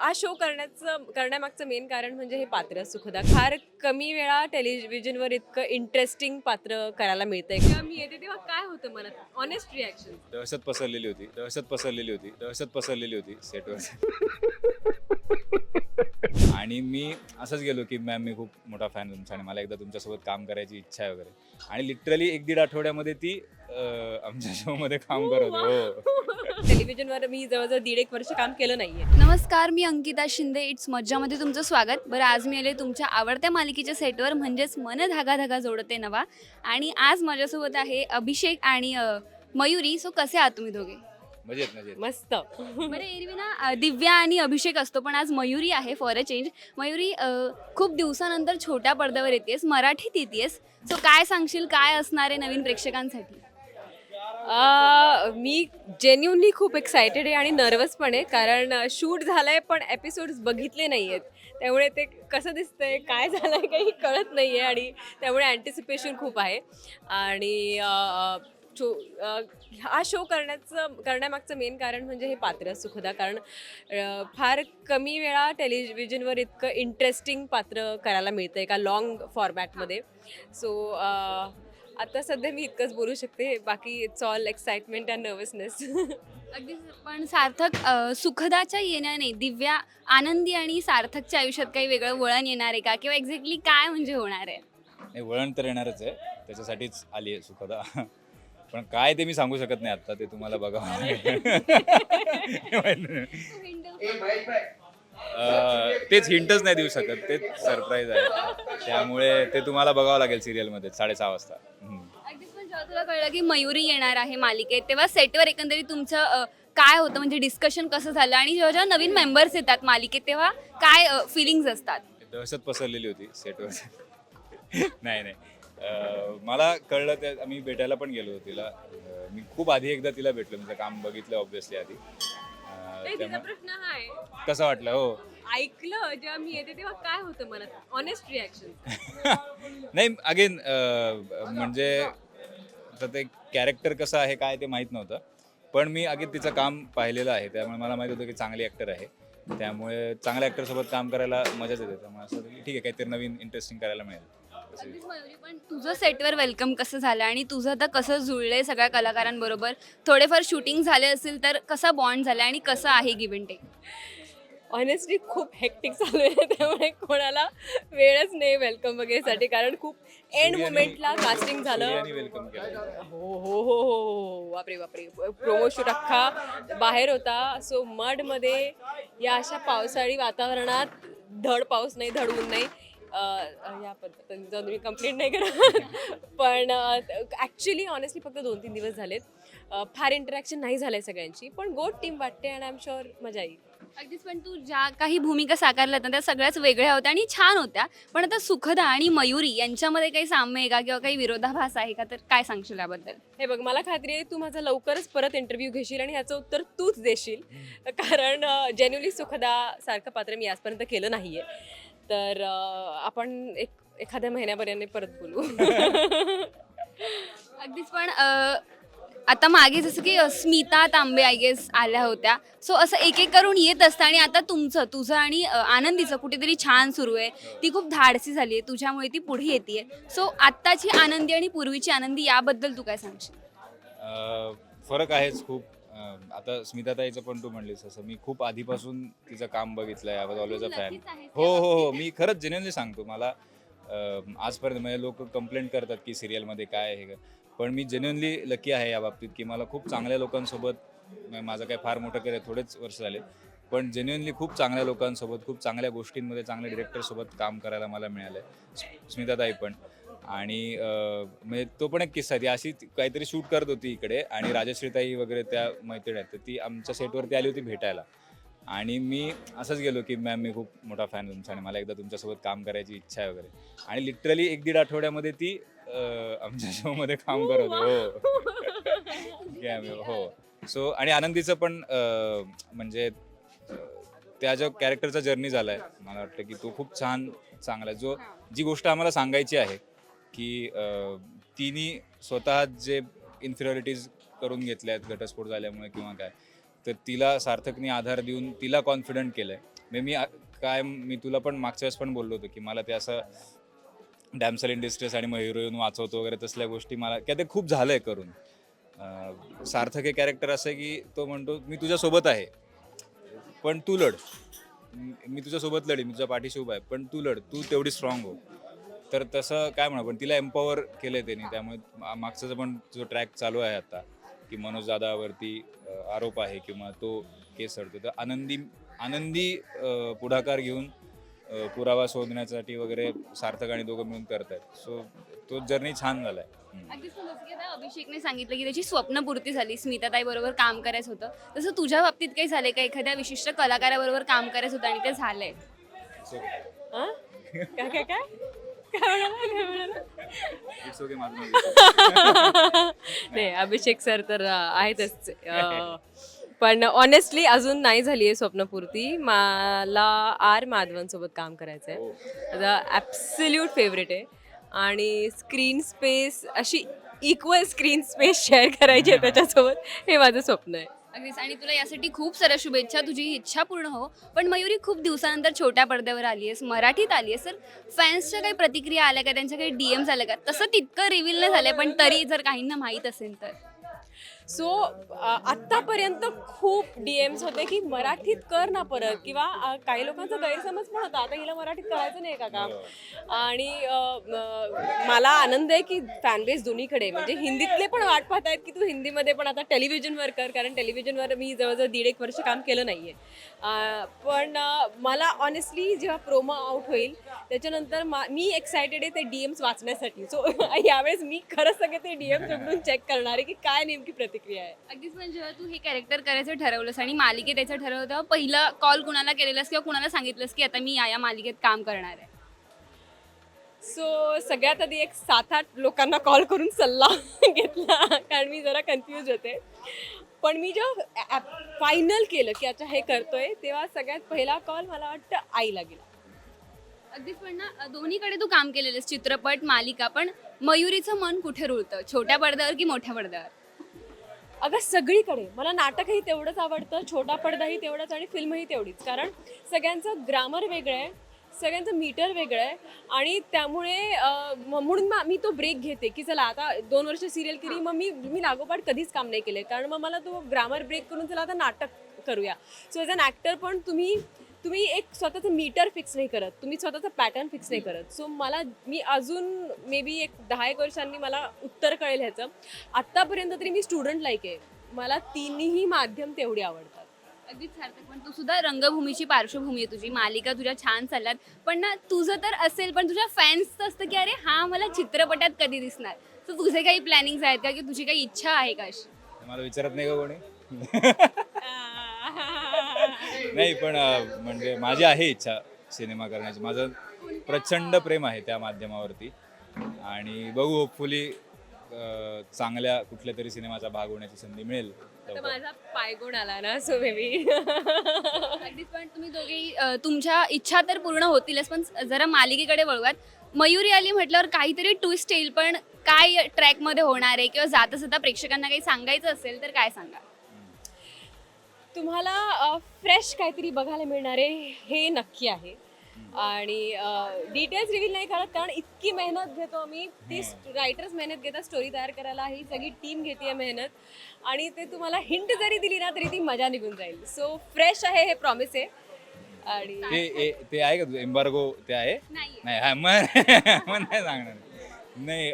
हा शो करण्याचं करण्यामागचं मेन कारण म्हणजे हे पात्र सुखदा. फार कमी वेळा टेलिव्हिजनवर इतकं इंटरेस्टिंग पात्र करायला मिळतंय. जेव्हा मी येते तेव्हा काय होतं मनात? ऑनेस्ट रिॲक्शन दहशत पसरलेली होती दहशत पसरलेली होती दहशत पसरलेली होती सेटवर आणि मी असंच गेलो की मॅम मी खूप मोठा फॅन तुमचा आणि मला एकदा तुमच्यासोबत काम करायची इच्छा आहे वगैरे. आणि लिटरली एक दीड आठवड्यामध्ये ती अं, आमच्या शोमध्ये काम करत होती. हो टेलिव्हिजनवर मी जवळजवळ दीड एक वर्ष काम केलं नाहीये. नमस्कार मी अंकिता शिंदे. इट्स मज्जामध्ये तुमचं स्वागत. बरं आज मी आले तुमच्या आवडत्या मालिकेच्या सेटवर म्हणजेच मन धागा धागा जोडते नवा. आणि आज माझ्यासोबत आहे अभिषेक आणि अ, मयुरी. सो कसे आहात तुम्ही दोघे? मजेत मजेत. मस्त. बरं एरवी ना अ, दिव्या आणि अभिषेक असतो पण आज मयुरी आहे फॉर अ चेंज मयुरी अ, खूप दिवसानंतर छोट्या पडद्यावर येतेस मराठीत येतेस. सो काय सांगशील काय असणार आहे नवीन प्रेक्षकांसाठी? अं, मी जेन्युनली खूप एक्सायटेड आहे आणि नर्वस पण आहे कारण शूट झालंय पण एपिसोड्स बघितले नाही आहेत त्यामुळे ते कसं दिसतंय काय झालंय काही कळत नाही आहे आणि त्यामुळे अँटिसिपेशन खूप आहे. आणि अं, शो हा शो करण्याचं करण्यामागचं मेन कारण म्हणजे हे पात्र सुखदा कारण फार कमी वेळा टेलिव्हिजनवर इतकं इंटरेस्टिंग पात्र करायला मिळतं एका लॉंग फॉर्मॅटमध्ये सो आता सध्या मी इतकंच बोलू शकते. बाकी it's all excitement and nervousness अगदीच. पण सार्थक सुखदाच्या येण्याने दिव्या आनंदी आणि सार्थकच्या आयुष्यात काही वेगळं वळण येणार आहे का? किंवा एक्झॅक्टली काय म्हणजे होणार आहे? नाही वळण तर येणारच आहे. त्याच्यासाठीच आली आहे सुखदा. पण काय ते मी सांगू शकत नाही आता ते तुम्हाला बघावं लागेल. अं, तेच हिंटच नाही देऊ शकत तेच सरप्राईज आहे. त्यामुळे ते तुम्हाला बघावं लागेल सिरियलमध्ये साडेसहा वाजता. हम्म. अगदीच पण जेव्हा तुला कळलं की मयुरी येणार आहे मालिकेत तेव्हा सेटवर एकंदरीत तुमचं अ, काय होतं? म्हणजे डिस्कशन कसं झालं? आणि जेव्हा जेव्हा नवीन मेंबर्स येतात मालिकेत तेव्हा काय फिलिंग्स असतात? दहशत पसरलेली होती सेटवर नाही नाही. मला कळलं त्या आम्ही भेटायला पण गेलो तिला. मी खूप आधी एकदा तिला भेटलो तिचं काम बघितलं ऑब्व्हियसली आधी. तिचा त्यामुळे प्रश्न हा आहे. कसं वाटलं? हो. ऐकलं जेव्हा मी येते तेव्हा काय होतं मनात? ऑनेस्ट रिॲक्शन नाही अगेन म्हणजे आता ते कॅरेक्टर कसं आहे काय ते माहीत नव्हतं. पण मी अगेन तिचं काम पाहिलेलं आहे त्यामुळे मला माहीत होतं की चांगली ॲक्टर आहे. त्यामुळे चांगल्या ॲक्टरसोबत काम करायला मजाच येते त्यामुळे असं वाटलं की ठीक आहे काहीतरी नवीन इंटरेस्टिंग करायला मिळेल. अगदीच मयुरी पण तुझं सेटवर वेलकम कसं झालं आणि तुझं आता कसं जुळलंय सगळ्या कलाकारांबरोबर? थोडेफार शूटिंग झाले असेल तर कसा बॉन्ड झाला आणि कसं आहे गिव्ह अँड टेक? ऑनेस्टली खूप हेक्टिक चालू आहे त्यामुळे कोणाला वेळच नाही वेलकम वगैरेसाठी कारण खूप एंड मुमेंटला कास्टिंग झालं. वेलकम केलं हो हो हो हो हो बापरे बापरे. प्रोमो शूट अख्खा बाहेर होता. सो मडमध्ये या अशा पावसाळी वातावरणात धड पाऊस नाही धड ऊन नाही. या पद्धतीने जाऊन मी कंप्लेंट नाही करत पण ॲक्च्युली ऑनेस्टली फक्त दोन तीन दिवस झालेत. फार इंटरॅक्शन नाही झालंय सगळ्यांची पण गोड टीम वाटते आणि आय एम शुअर मजा येईल. अगदीच पण तू ज्या काही भूमिका साकारल्यात ना त्या सगळ्याच वेगळ्या होत्या आणि छान होत्या. पण आता सुखदा आणि मयुरी यांच्यामध्ये काही साम्य आहे का किंवा काही विरोधाभास आहे का? तर काय सांगशील याबद्दल? हे बघ मला खात्री आहे तू माझा लवकरच परत इंटरव्ह्यू घेशील आणि ह्याचं उत्तर तूच देशील. कारण जेन्युअली सुखदा सारखं पात्र मी आजपर्यंत केलं नाहीये. तर आपण एक एखाद्या महिन्यापर्यंत परत बोलू. अगदीच पण अ, आता मागे जसं की अ, स्मिता तांबे आय गेस आल्या होत्या. सो असं एक एक करून येत असतं आणि आता तुमचं तुझं आणि अ, आनंदीचं कुठेतरी छान सुरू आहे. ती खूप धाडसी झाली आहे. तुझ्यामुळे ती पुढे येते सो आत्ताची आनंदी आणि पूर्वीची आनंदी याबद्दल तू काय सांगशील? अं, फरक आहेच खूप. अं, आता स्मिताताईचं पण तू म्हणलीस असं मी खूप आधीपासून तिचं काम बघितलंय. I was always a fan हो हो हो मी खरंच जेन्युअनली सांगतो. मला अं, आजपर्यंत म्हणजे लोक कंप्लेंट करतात की सिरियलमध्ये काय आहे का पण मी जेन्युअनली लकी आहे या बाबतीत की मला खूप चांगल्या लोकांसोबत म्हणजे माझं काय फार मोठं करिअर थोडेच वर्ष झाले. पण जेन्युअनली खूप चांगल्या लोकांसोबत खूप चांगल्या गोष्टींमध्ये चांगल्या डिरेक्टरसोबत काम करायला मला मिळालं आहे स्मिताताई पण. आणि म्हणजे तो पण एक किस्सा आहे. ती अशी काहीतरी शूट करत होती इकडे आणि राजश्रीताई वगैरे त्या मैत्रिणी आहेत. तर ती आमच्या सेटवरती आली होती भेटायला. आणि मी असंच गेलो की मॅम मी खूप मोठा फॅन तुमचा आणि मला एकदा तुमच्यासोबत काम करायची इच्छा आहे वगैरे. आणि लिटरली एक दीड आठवड्यामध्ये ती आमच्या शोमध्ये काम करत होती. हो. हो. सो आणि आनंदीचं पण म्हणजे त्या ज्या कॅरेक्टरचा जर्नी झाला आहे मला वाटतं की तो खूप छान चांगला आहे. जो जी गोष्ट आम्हाला सांगायची आहे की अं, तिने स्वतः जे इन्फिरियरिटीज करून घेतल्या आहेत घटस्फोट झाल्यामुळे किंवा काय तर तिला सार्थकने आधार देऊन तिला कॉन्फिडंट केलं आहे मी मी काय मी तुला पण मागच्या वेळेस पण बोललो होतो की मला ते असं डॅमसेल इंडस्ट्रीज आणि मग हिरोईन वाचवतो वगैरे तसल्या गोष्टी मला काय ते खूप झालं आहे करून सार्थक हे कॅरेक्टर असं आहे की तो म्हणतो मी तुझ्यासोबत आहे पण तू लढ. मी मी तुझ्यासोबत लढी मी तुझ्या पाठीशी उभा आहे पण तू लढ तू तेवढी स्ट्रॉंग हो. तर तसं काय म्हणा पण तिला एम्पॉवर केलंय त्यांनी. त्यामुळे मागचा पण जो ट्रॅक चालू आहे आता की मनोज दादावरती आरोप आहे किंवा तो केस चढतो तर आनंदी आनंदी पुढाकार घेऊन पुरावा शोधण्यासाठी वगैरे सार्थक आणि दोघं मिळून करतायत. सो तो जर्नी छान झालाय. अगदीच अभिषेकने सांगितलं की त्याची स्वप्नपूर्ती झाली. स्मिताताई बरोबर काम करायचं होतं. तसं तुझ्या बाबतीत काही झालंय का? एखाद्या विशिष्ट कलाकाराबरोबर काम करायचं होतं आणि ते झालंय. हा? काय काय काय? माझं नाही अभिषेक सर तर आहेतच. अं, पण ऑनेस्टली अजून नाही झाली आहे स्वप्नपूर्ती. मला आर माधवन सोबत काम करायचं आहे. माझा ॲब्सल्यूट फेवरेट आहे. आणि स्क्रीन स्पेस अशी इक्वल स्क्रीन स्पेस शेअर करायची आहे त्याच्यासोबत हे माझं स्वप्न आहे. अगदीच. आणि तुला यासाठी खूप साऱ्या शुभेच्छा. तुझी ही इच्छा पूर्ण हो. पण मयुरी खूप दिवसानंतर छोट्या पडद्यावर आली आहेस मराठीत आली आहेस. तर फॅन्सच्या काही प्रतिक्रिया आल्या का? त्यांच्या काही डीएम्स आल्या का? तसं तितकं रिव्हील नाही झालं पण तरी जर काहींना माहीत असेल तर. सो आत्तापर्यंत खूप डी एम्स होते की मराठीत कर ना परत किंवा काही लोकांचा गैरसमज पण होता. आता हिला मराठीत करायचं नाही का काम आणि अ, म, मला आनंद आहे की फॅनबेस दोन्हीकडे म्हणजे हिंदीतले पण वाट पाहत आहेत की तू हिंदीमध्ये पण आता टेलिव्हिजनवर कर कारण टेलिव्हिजनवर मी जवळजवळ दीड एक वर्ष काम केलं नाही आहे पण मला ऑनेस्टली जेव्हा प्रोमो आउट होईल त्याच्यानंतर मा मी एक्सायटेड आहे ते डी एम्स वाचण्यासाठी. सो यावेळेस मी खरंच सगळे ते डी एम्स उघडून चेक करणार आहे की काय नेमकी प्रतिक्रिया आहे. अगदीच पण जेव्हा तू हे कॅरेक्टर करायचं ठरवलंस आणि मालिकेत यायचं ठरवलं तेव्हा पहिला कॉल कुणाला केलेलास किंवा कुणाला सांगितलंस की आता मी या या मालिकेत काम करणार आहे? सो सगळ्यात आधी एक सात आठ लोकांना कॉल करून सल्ला घेतला कारण मी जरा कन्फ्यूज होते. पण मी जेव्हा फायनल केलं की अच्छा हे करतोय तेव्हा सगळ्यात पहिला कॉल मला वाटतं आईला गेला. अगदीच पण ना दोन्हीकडे तू काम केलेलंस चित्रपट मालिका पण मयुरीचं मन कुठे रुळतं? छोट्या पडद्यावर की मोठ्या पडद्यावर? अगं सगळीकडे. मला नाटकही तेवढंच आवडतं छोटा पडदाही तेवढाच आणि फिल्मही तेवढीच. कारण सगळ्यांचं ग्रामर वेगळं आहे सगळ्यांचं मीटर वेगळं आहे आणि त्यामुळे म्हणून मग मी तो ब्रेक घेते की चला आता दोन वर्ष सिरियल केली मग मी मी लागोपाठ कधीच काम नाही केले कारण मग मला तो ग्रामर ब्रेक करून चला आता नाटक करूया. सो एज अन ॲक्टर पण तुम्ही तुम्ही एक स्वतःचं मीटर फिक्स नाही करत तुम्ही स्वतःचं पॅटर्न फिक्स नाही करत. सो मला मी अजून मे बी एक दहा एक वर्षांनी मला उत्तर कळेल ह्याचं. आत्तापर्यंत तरी मी स्टुडंट लाईक आहे. मला तिन्ही माध्यम तेवढी आवडतात. अगदीच सार्थक पण तू सुद्धा रंगभूमीची पार्श्वभूमी आहे तुझी. मालिका तुझ्या छान चालल्यात. पण ना तुझं तर असेल पण तुझ्या फॅन्सचं असतं की अरे हा मला चित्रपटात कधी दिसणार? तर तुझे काही प्लॅनिंग आहेत का? की तुझी काही इच्छा आहे का अशी? मला विचारत नाही का कोणी? नाही पण म्हणजे माझी आहे इच्छा सिनेमा करण्याची. माझं प्रचंड प्रेम आहे त्या माध्यमावरती. आणि बघू होपफुली चांगल्या कुठल्या तरी सिनेमाचा भाग होण्याची संधी मिळेल तर. माझा पायगुण आला ना सो अगदीच पण तुम्ही दोघेही अ, तुमच्या इच्छा तर पूर्ण होतीलच पण जरा मालिकेकडे वळवात मयुरी आली म्हटल्यावर काहीतरी ट्विस्ट येईल पण काय ट्रॅकमध्ये होणार आहे? किंवा जाता जाता प्रेक्षकांना काही सांगायचं असेल तर काय सांगा तुम्हाला फ्रेश काहीतरी बघायला मिळणार आहे हे नक्की आहे. आणि डिटेल्स रिव्हील नाही करत कारण इतकी मेहनत घेतो आम्ही. ती रायटर्स मेहनत घेतात स्टोरी तयार करायला. ही सगळी टीम घेते मेहनत. आणि ते तुम्हाला हिंट जरी दिली ना तरी ती मजा निघून जाईल. सो फ्रेश आहे हे प्रॉमिस आहे. आणि ते ए- ते आहे का? तुझं एम्बार्गो ते आहे? नाही नाही हा, मग मग नाही सांगणार. नाही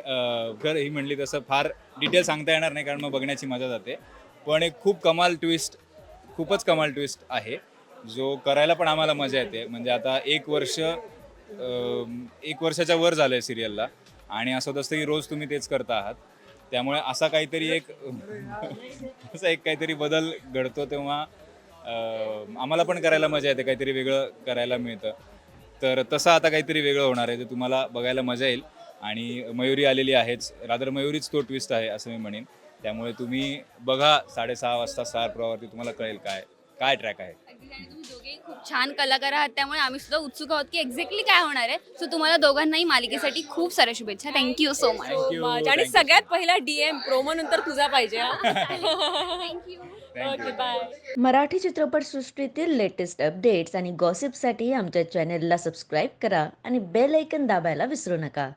खरं ही म्हणली तसं फार डिटेल सांगता येणार नाही कारण मग बघण्याची मजा जाते. पण एक खूप कमाल ट्विस्ट खूपच कमाल ट्विस्ट आहे. जो करायला पण आम्हाला मजा येते. म्हणजे आता एक वर्ष एक वर्षाच्या वर झालं आहे सिरियलला आणि असं होत असतं की रोज तुम्ही तेच करता आहात. त्यामुळे असा काहीतरी एक असा एक काहीतरी बदल घडतो तेव्हा आम्हाला पण करायला मजा येते. काहीतरी वेगळं करायला मिळतं. तर तसं आता काहीतरी वेगळं होणार आहे ते तुम्हाला बघायला मजा येईल. आणि मयुरी आलेली आहेच. रादर मयुरीच तो ट्विस्ट आहे असं मी म्हणेन. त्यामुळे तुम्ही बघा साडेसहा वाजता स्टार प्रवावरती तुम्हाला कळेल काय काय ट्रॅक आहे. खूप छान कलाकार आहात त्यामुळे आम्ही सुद्धा उत्सुक आहोत की एक्झॅक्टली काय होणार आहे. सो तुम्हाला दोघांनाही मालिकेसाठी खूप साऱ्या शुभेच्छा. Thank you so much Thank you, आणि thank you. सगळ्यात पहिला डीएम प्रोमो नंतर तुझा पाहिजे हा. Thank you okay bye Marathi चित्रपटसृष्टीतील लेटेस्ट अपडेट्स आणि गॉसिपसाठी आमच्या चॅनेलला सबस्क्राईब करा आणि बेल ऐकन दाबायला विसरू नका.